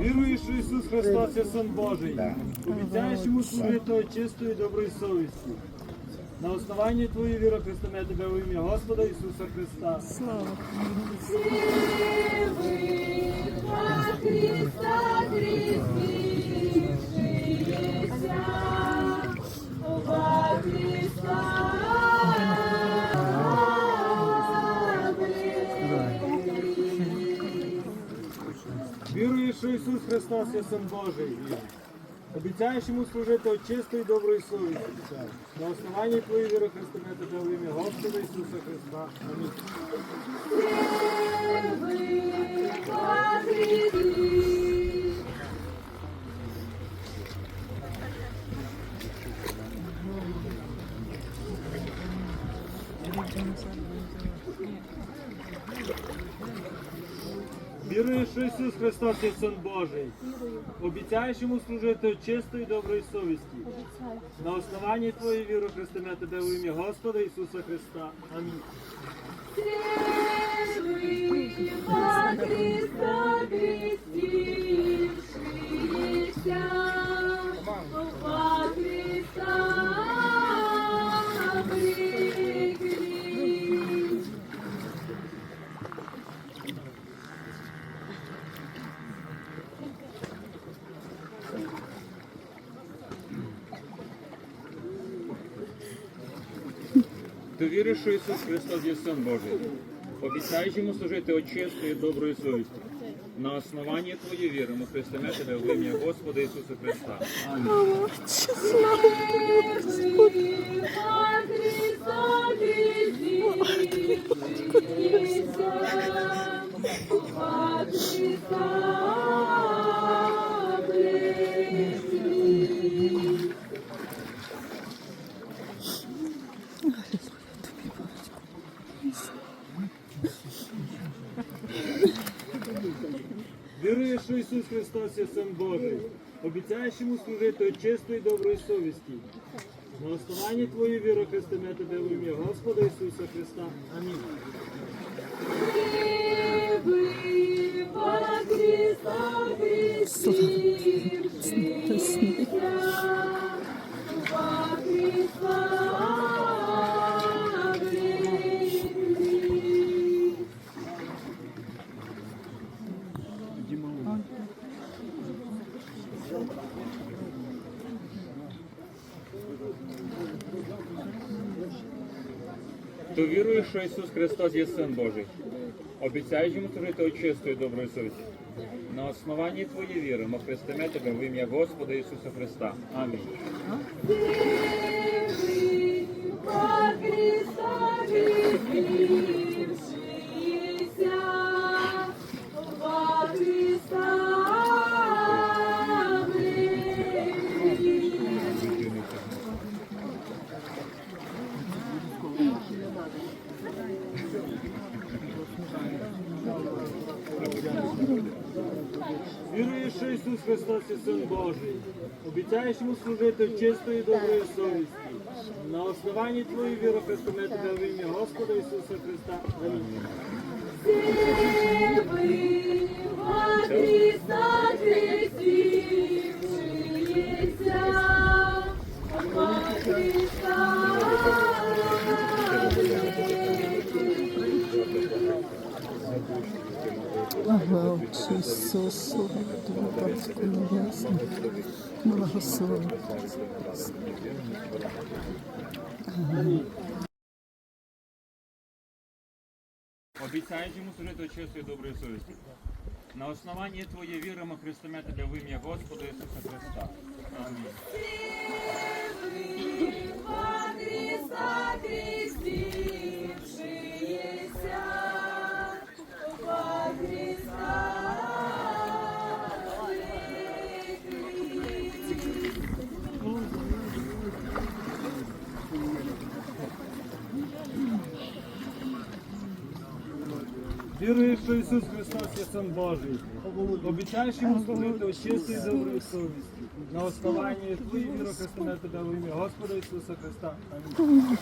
Віруєш, що Ісус Христос є Син Божий. Обіцяєш йому служити чистою і доброю совістю. На основанні твоєї віри Христиме тебе в ім'я Господа Ісуса Христа. Христа що Ісус Христос є Син Божий. Обіцяєш йому служити от чистою і доброю совістю. На основанні твоєї віри Христиме тебе в ім'я Господа Ісуса Христа. Амінь. Віруєш, що Ісус Христос є Син Божий. Обіцяєш йому служити чистої доброї совісті. На основанні твоєї віри Христиме тебе у ім'я Господа Ісуса Христа. Амінь. Христа Ти що Ісус Христос є Син Божий. Обіцяєш йому служити очистою доброю совістю. На основанні твоєї віри ми хрестимо тебе в ім'я Господа Ісуса Христа. Амінь. Віруєш, що Ісус Христос є Син Божий. Обіцяєш йому служити от чистої доброї совісті. На основанні твоєї віри хрестиме тебе в ім'я Господа Ісуса Христа. Амінь. Ти віруєш, що Ісус Христос є Син Божий. Обіцяєш йому служити очистою доброю совістю. На основанні твоєї віри ми хрестимо тебе в ім'я Господа Ісуса Христа. Амінь. Віруєш, що Ісус Христос і Син Божий. Обіцяєш йому служити в чистої доброї совісті. На основанні твоєї віри Христиме тебе в ім'я Господа Ісуса Христа. Амінь. Ісусу, Батько Небесний, благослови. Обіцяєш йому служити от чистою і доброю совістю. На основанні твоєї віри ми хрестимо тебе в ім'я Господа Ісуса Христа. Амінь. Христа крестившийся, Вірую, що Ісус Христос є Син Божий. Обіцяєш йому служити очистою доброю совістю. На основанні твоєї віри хрестиме тебе в ім'я Господа Ісуса Христа. Амінь.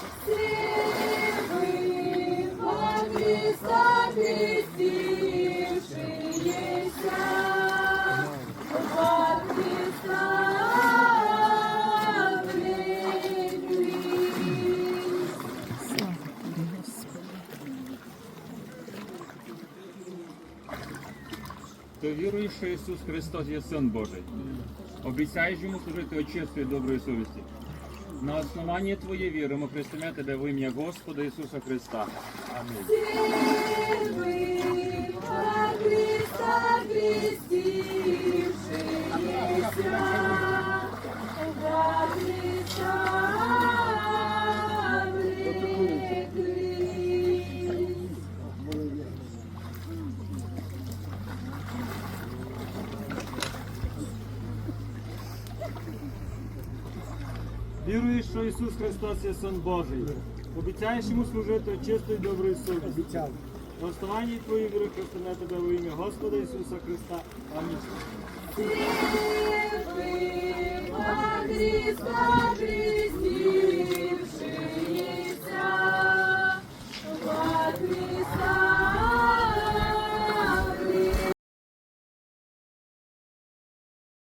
Ти віруєш, що Ісус Христос є Син Божий. Обіцяєш йому служити очистою доброї совісті. На основанні твоєї віри ми хрестимо тебе в ім'я Господа Ісуса Христа. Амінь. Віруєш, що Ісус Христос є Син Божий. Обіцяєш йому служити чистою доброю совістю. Обіцяв. На основанні твоєї віри христине тебе во ім'я Господа Ісуса Христа. Амінь. Христа